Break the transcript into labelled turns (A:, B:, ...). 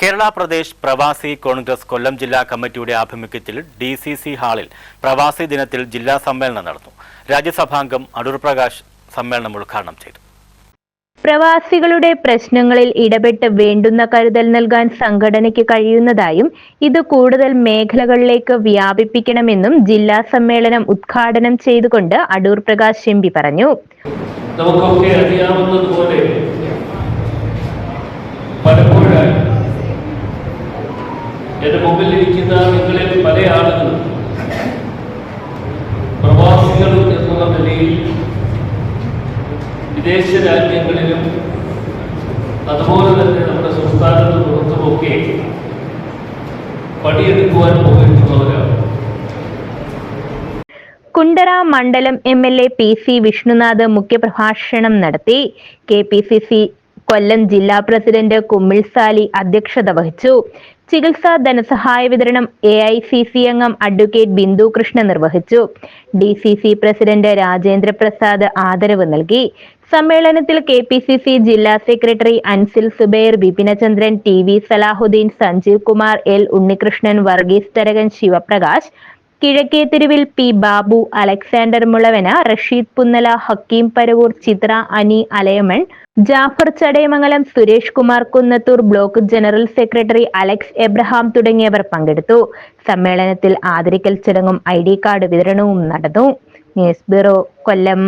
A: കേരള പ്രദേശ് പ്രവാസി കോൺഗ്രസ് കൊല്ലം ജില്ലാ കമ്മിറ്റിയുടെ ആഭിമുഖ്യത്തിൽ ഡി സി സി ഹാളിൽ പ്രവാസി ദിനത്തിൽ ജില്ലാ സമ്മേളനം നടന്നു. രാജ്യസഭാംഗം അടൂർ പ്രകാശ് സമ്മേളനം ഉദ്ഘാടനം ചെയ്തു.
B: പ്രവാസികളുടെ പ്രശ്നങ്ങളിൽ ഇടപെട്ട് വേണ്ടുന്ന കരുതൽ നൽകാൻ സംഘടനയ്ക്ക് കഴിയുന്നതായും ഇത് കൂടുതൽ മേഖലകളിലേക്ക് വ്യാപിപ്പിക്കണമെന്നും ജില്ലാ സമ്മേളനം ഉദ്ഘാടനം ചെയ്തുകൊണ്ട് അടൂർ പ്രകാശ് എം പി പറഞ്ഞു.
C: നമുക്കൊക്കെ അറിയാവുന്നതുപോലെ എന്റെ മുമ്പിലിരിക്കുന്ന നിങ്ങളിൽ പല ആളുകളും പ്രവാസികൾ എന്നുള്ള നിലയിൽ വിദേശ രാജ്യങ്ങളിലും അതുപോലെ തന്നെ നമ്മുടെ സംസ്ഥാനത്ത് പുറത്തുമൊക്കെ പണിയെടുക്കുവാൻ പോയിട്ടുള്ളവരാണ്.
B: കുണ്ടറ മണ്ഡലം M L A P C Vishnunath മുഖ്യപ്രഭാഷണം നടത്തി K P C C Kollam ജില്ലാ പ്രസിഡന്റ് കുമ്മിൾ സാലി അധ്യക്ഷത വഹിച്ചു. ചികിത്സാ ധനസഹായ വിതരണം എ ഐ സി സി അംഗം അഡ്വക്കേറ്റ് ബിന്ദു കൃഷ്ണ നിർവഹിച്ചു. D C C president Rajendra Prasad ആദരവ് നൽകി. സമ്മേളനത്തിൽ കെ പി സി സി ജില്ലാ secretary Ansil Subair Bipinachandran T V Salahuddin Sanjeev Kumar L Unnikrishnan Varghese Tharakan Shivaprakash കിഴക്കേ തെരുവിൽ P Babu Alexander Mulavana Rasheed Punnala Hakeem Paravur Chithra Ani Alayamon Jafar Chadayamangalam Suresh Kumar Kunnathur block general secretary Alex Abraham തുടങ്ങിയവർ പങ്കെടുത്തു. സമ്മേളനത്തിൽ ആദരിക്കൽ ചടങ്ങും I card വിതരണവും നടന്നു. News bureau Kollam.